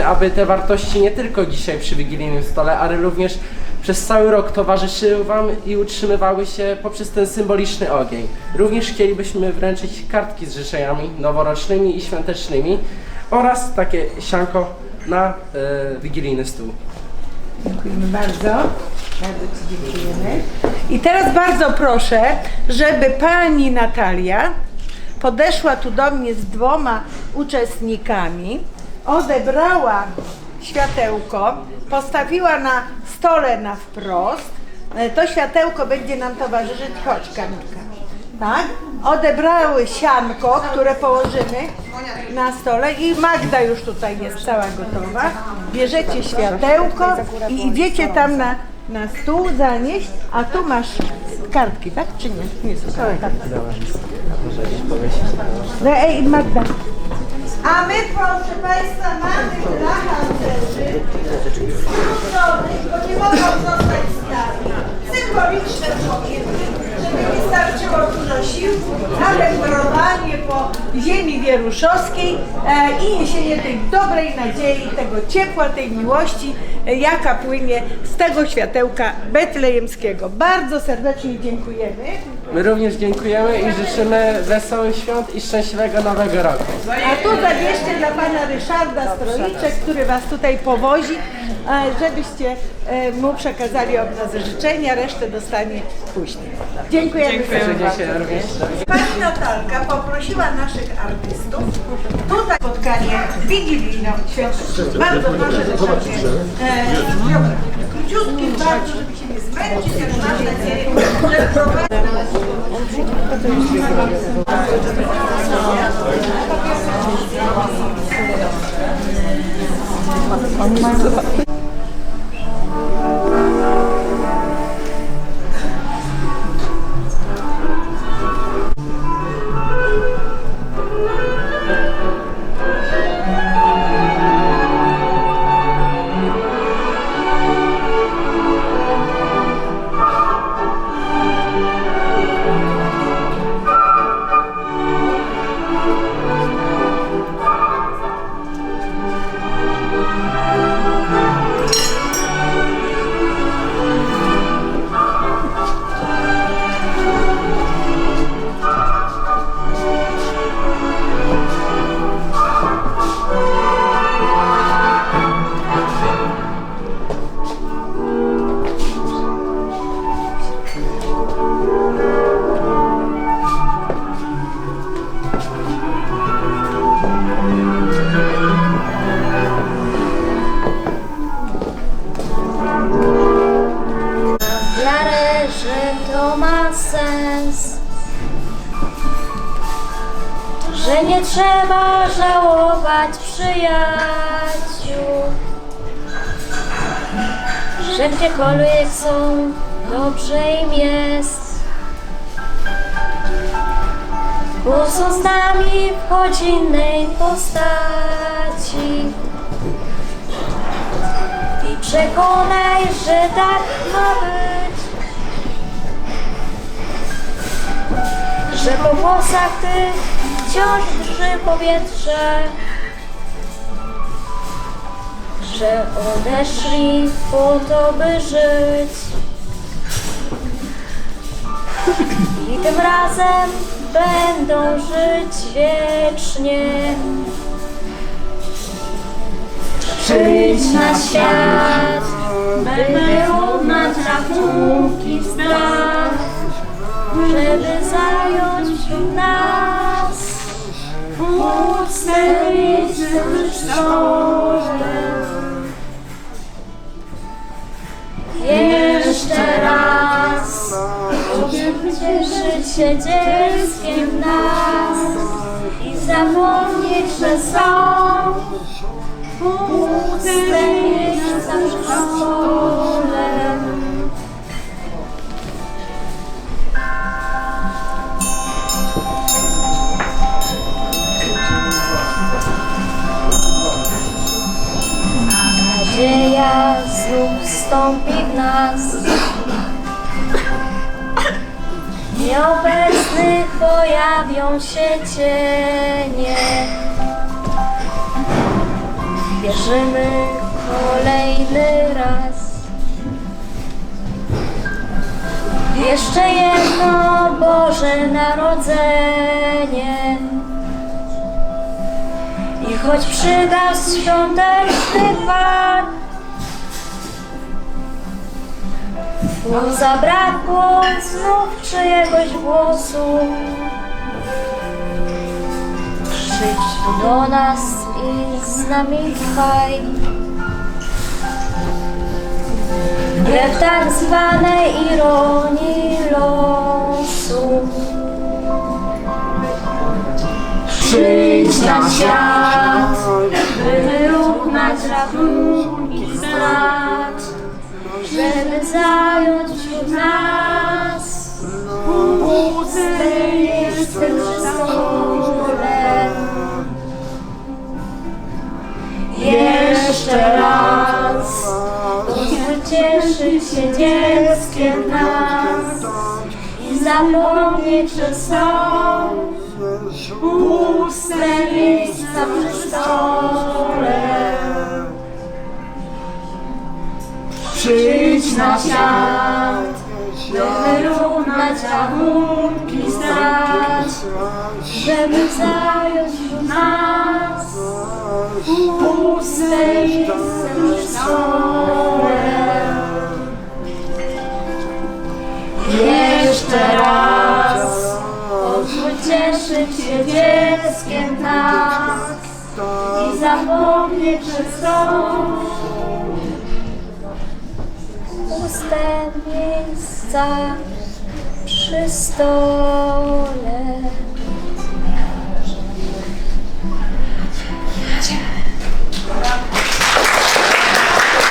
aby te wartości nie tylko dzisiaj przy wigilijnym stole, ale również przez cały rok towarzyszyły Wam i utrzymywały się poprzez ten symboliczny ogień. Również chcielibyśmy wręczyć kartki z życzeniami noworocznymi i świątecznymi oraz takie sianko na e, wigilijny stół. Dziękujemy bardzo. Bardzo Ci dziękujemy. I teraz bardzo proszę, żeby Pani Natalia podeszła tu do mnie z dwoma uczestnikami, odebrała światełko, postawiła na stole na wprost. E, To światełko będzie nam towarzyszyć. Chodź Kamilka. Tak? Odebrały sianko, które położymy na stole i Magda już tutaj jest cała gotowa. Bierzecie światełko i idziecie tam na, na stół zanieść, a tu masz kartki, tak? Czy nie? Nie są kartki. No ej Magda. A my proszę Państwa mamy dla harcerzy skróconych, bo nie mogą zostać stali, symboliczne pokiety, żeby nie starczyło dużo sił na wędrowanie po ziemi wieruszowskiej e, i niesienie tej dobrej nadziei, tego ciepła, tej miłości, e, jaka płynie z tego światełka betlejemskiego. Bardzo serdecznie dziękujemy. My również dziękujemy i życzymy wesołych świąt i szczęśliwego nowego roku. A tu zabierzcie dla pana Ryszarda Stroiczek, który was tutaj powozi, e, żebyście e, mu przekazali od nas życzenia, resztę dostanie później. Dziękujemy. Się również. Pani Natalka poprosiła naszych artystów tutaj spotkanie wigilijno-świąteczne. Bardzo proszę Ryszardzie. E, króciutki bardzo, あんまり。Nie trzeba żałować przyjaciół. Że gdziekolwiek są, dobrze im jest. Bo są z nami w godzinnej postaci. I przekonaj, że tak ma być. Że po włosach tych wciąż drży powietrze. Że odeszli po to, by żyć. I tym razem będą żyć wiecznie. Przyjdź na świat, by nad rachunki strach, żeby zająć stole. Jeszcze raz, żeby cieszyć się dzieckiem nas i zapomnieć, że są puste miejsca stole. Wstąpi w nas. Nieobecnych pojawią się cienie. wierzymy kolejny raz. Jeszcze jedno Boże Narodzenie i choć przygasł świąteczny Nam zabrakło znów czyjegoś głosu. Przyjdź do nas i z nami trwaj. Wbrew tak zwanej ironii losu. Przyjdź na świat, by wyrównać rachunki strat żeby zająć wśród nas miejsce przy stole. Jeszcze raz pozwól cieszyć się dzieckiem nas i zapomnieć, że są puste miejsca przy stole. Przyjdź na świat, wyrównać rachunki strat, żeby zająć wśród nas puste stole. Jeszcze raz pozwól cieszyć się dzieckiem nas i zapomnieć, że są puste miejsca przy stole.